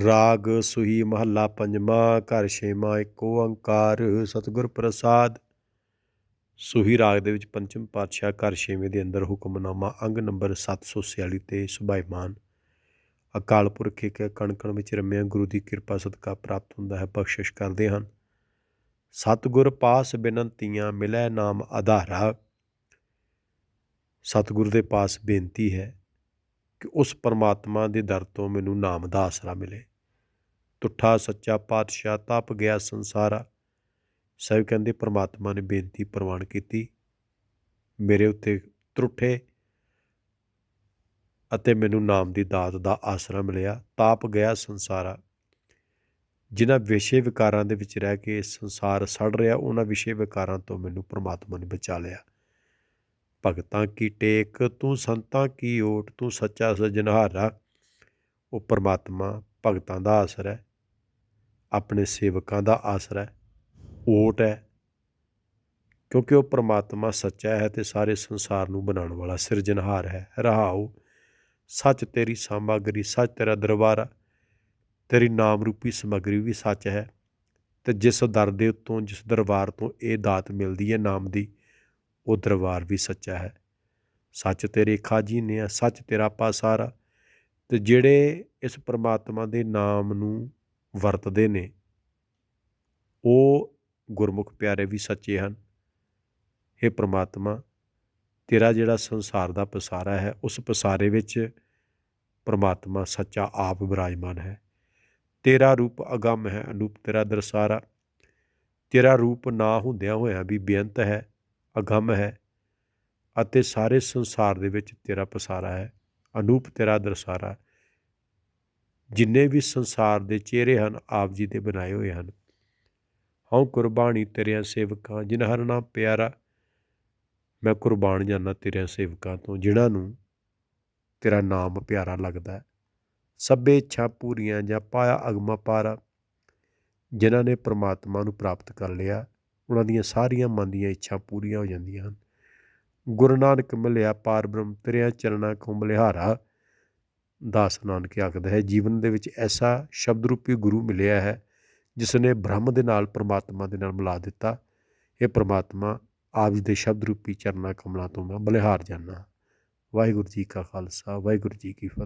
ਰਾਗ ਸੁਹੀ ਮਹੱਲਾ ਪੰਜਵਾਂ, ਘਰ ਛੇਵਾਂ ਏਕ ਓੰਕਾਰ ਸਤਿਗੁਰ ਪ੍ਰਸਾਦ। ਸੁਹੀ ਰਾਗ ਦੇ ਵਿੱਚ ਪੰਚਮ ਪਾਤਸ਼ਾਹ ਘਰ ਛੇਵੇਂ ਦੇ ਅੰਦਰ ਹੁਕਮਨਾਮਾ ਅੰਗ ਨੰਬਰ 746 ਤੇ ਸੁਭਾਈਮਾਨ। ਅਕਾਲ ਪੁਰਖ ਇੱਕ ਕਣਕਣ ਵਿੱਚ ਰਮਿਆ, ਗੁਰੂ ਦੀ ਕਿਰਪਾ ਸਦਕਾ ਪ੍ਰਾਪਤ ਹੁੰਦਾ ਹੈ, ਬਖਸ਼ਿਸ਼ ਕਰਦੇ ਹਨ। ਸਤਿਗੁਰ ਪਾਸ ਬੇਨੰਤੀਆਂ ਮਿਲੈ ਨਾਮ ਆਧਾਰਾ। ਸਤਿਗੁਰ ਦੇ ਪਾਸ ਬੇਨਤੀ ਹੈ ਕਿ ਉਸ ਪਰਮਾਤਮਾ ਦੇ ਦਰ ਤੋਂ ਮੈਨੂੰ ਨਾਮ ਦਾ ਆਸਰਾ ਮਿਲੇ। ਤੁਠਾ, ਸੱਚਾ ਪਾਤਸ਼ਾਹ ਤਪ ਗਿਆ ਸੰਸਾਰਾ। ਸਭ ਕਹਿੰਦੇ, ਪਰਮਾਤਮਾ ਨੇ ਬੇਨਤੀ ਪ੍ਰਵਾਨ ਕੀਤੀ। ਮੇਰੇ ਉੱਤੇ ਤਰੁੱਠੇ ਅਤੇ ਮੈਨੂੰ ਨਾਮ ਦੀ ਦਾਤ ਦਾ ਆਸਰਾ ਮਿਲਿਆ। ਤਾਪ ਗਿਆ ਸੰਸਾਰਾ। ਜਿਨ੍ਹਾਂ ਵਿਸ਼ੇ ਵਿਕਾਰਾਂ ਦੇ ਵਿੱਚ ਰਹਿ ਕੇ ਸੰਸਾਰ ਸੜ ਰਿਹਾ, ਉਹਨਾਂ ਵਿਸ਼ੇ ਵਿਕਾਰਾਂ ਤੋਂ ਮੈਨੂੰ ਪ੍ਰਮਾਤਮਾ ਨੇ ਬਚਾ ਲਿਆ। ਭਗਤਾਂ ਕੀ ਟੇਕ, ਤੂੰ ਸੰਤਾਂ ਕੀ ਓਟ, ਤੂੰ ਸੱਚਾ ਸਜਨਹਾਰਾ ਉਹ ਪਰਮਾਤਮਾ ਭਗਤਾਂ ਦਾ ਆਸਰਾ ਹੈ, ਆਪਣੇ ਸੇਵਕਾਂ ਦਾ ਆਸਰਾ ਹੈ, ਓਟ ਹੈ। ਕਿਉਂਕਿ ਉਹ ਪਰਮਾਤਮਾ ਸੱਚਾ ਹੈ ਤੇ ਸਾਰੇ ਸੰਸਾਰ ਨੂੰ ਬਣਾਉਣ ਵਾਲਾ ਸਿਰਜਣਹਾਰ ਹੈ। ਰਹਾਉ ਸੱਚ ਤੇਰੀ ਸਾਮਗਰੀ, ਸੱਚ ਤੇਰਾ ਦਰਬਾਰ, ਤੇਰੀ ਨਾਮ ਰੂਪੀ ਸਮਗਰੀ ਵੀ ਸੱਚ ਹੈ। ਤੇ ਜਿਸ ਦਰ ਦੇ ਉੱਤੋਂ, ਜਿਸ ਦਰਬਾਰ ਤੋਂ ਇਹ ਦਾਤ ਮਿਲਦੀ ਹੈ ਨਾਮ ਦੀ ਉਹ ਦਰਬਾਰ ਵੀ ਸੱਚਾ ਹੈ। ਸੱਚ ਤੇਰੇ ਖਾਜੀ ਨੇ ਆ, ਸੱਚ ਤੇਰਾ ਪਾਸਾਰਾ ਤੇ ਜਿਹੜੇ ਇਸ ਪ੍ਰਮਾਤਮਾ ਦੇ ਨਾਮ ਨੂੰ ਵਰਤਦੇ ਨੇ, ਉਹ ਗੁਰਮੁਖ ਪਿਆਰੇ ਵੀ ਸੱਚੇ ਹਨ। हे ਪ੍ਰਮਾਤਮਾ, ਤੇਰਾ ਜਿਹੜਾ ਸੰਸਾਰ ਦਾ ਪਸਾਰਾ ਹੈ, ਉਸ ਪਸਾਰੇ ਵਿੱਚ ਪ੍ਰਮਾਤਮਾ ਸੱਚਾ ਆਪ ਵਿਰਾਜਮਾਨ ਹੈ। ਤੇਰਾ ਰੂਪ ਅਗੰਮ ਹੈ, ਅਨੂਪ ਤੇਰਾ ਦਰਸਾਰਾ। ਤੇਰਾ ਰੂਪ ਨਾ ਹੁੰਦਿਆਂ ਹੋਇਆਂ ਵੀ ਬੇਅੰਤ ਹੈ। ਅਗੰਮ ਹੈ ਅਤੇ ਸਾਰੇ ਸੰਸਾਰ ਦੇ ਵਿੱਚ ਤੇਰਾ ਪਸਾਰਾ ਹੈ, ਅਨੂਪ ਤੇਰਾ ਦਰਸਾਰਾ ਜਿੰਨੇ ਵੀ ਸੰਸਾਰ ਦੇ ਚਿਹਰੇ ਹਨ, ਆਪ ਜੀ ਦੇ ਬਣਾਏ ਹੋਏ ਹਨ। ਹਉ ਕੁਰਬਾਨੀ ਤੇਰਿਆਂ ਸੇਵਕਾਂ ਜਿਨ ਹਰ ਨਾਮ ਪਿਆਰਾ, ਮੈਂ ਕੁਰਬਾਨ ਜਾਣਾ ਤੇਰਿਆਂ ਸੇਵਕਾਂ ਤੋਂ, ਜਿਨ੍ਹਾਂ ਨੂੰ ਤੇਰਾ ਨਾਮ ਪਿਆਰਾ ਲੱਗਦਾ ਹੈ। ਸਭੇ ਇੱਛਾ ਪੂਰੀਆਂ ਜਾਂ ਪਾਇਆ ਅਗਮਾ ਪਾਰਾ, ਜਿਨ੍ਹਾਂ ਨੇ ਪ੍ਰਮਾਤਮਾ ਨੂੰ ਪ੍ਰਾਪਤ ਕਰ ਲਿਆ ਉਹਨਾਂ ਦੀਆਂ ਸਾਰੀਆਂ ਮਨ ਦੀਆਂ ਇੱਛਾ ਪੂਰੀਆਂ ਹੋ ਜਾਂਦੀਆਂ ਹਨ। ਗੁਰੂ ਨਾਨਕ ਮਿਲਿਆ, ਪਾਰ ਬ੍ਰਹਮ ਤੇਰਿਆਂ ਚਰਨਾਂ ਕੋ ਬਲਿਹਾਰਾ ਦਾਸ ਨਾਨਕ ਆਖਦਾ ਹੈ, ਜੀਵਨ ਦੇ ਵਿੱਚ ਐਸਾ ਸ਼ਬਦ ਰੂਪੀ ਗੁਰੂ ਮਿਲਿਆ ਹੈ ਜਿਸ ਨੇ ਬ੍ਰਹਮ ਦੇ ਨਾਲ ਪ੍ਰਮਾਤਮਾ ਦੇ ਨਾਲ ਮਿਲਾ ਦਿੱਤਾ। ਇਹ ਪ੍ਰਮਾਤਮਾ ਆਪ ਜੀ ਦੇ ਸ਼ਬਦ ਰੂਪੀ ਚਰਨਾਂ ਕਮਲਾਂ ਤੋਂ ਮੈਂ ਬਲਿਹਾਰ ਜਾਣਾ ਵਾਹਿਗੁਰੂ ਜੀ ਕਾ ਖਾਲਸਾ, ਵਾਹਿਗੁਰੂ ਜੀ ਕੀ ਫਤਿਹ।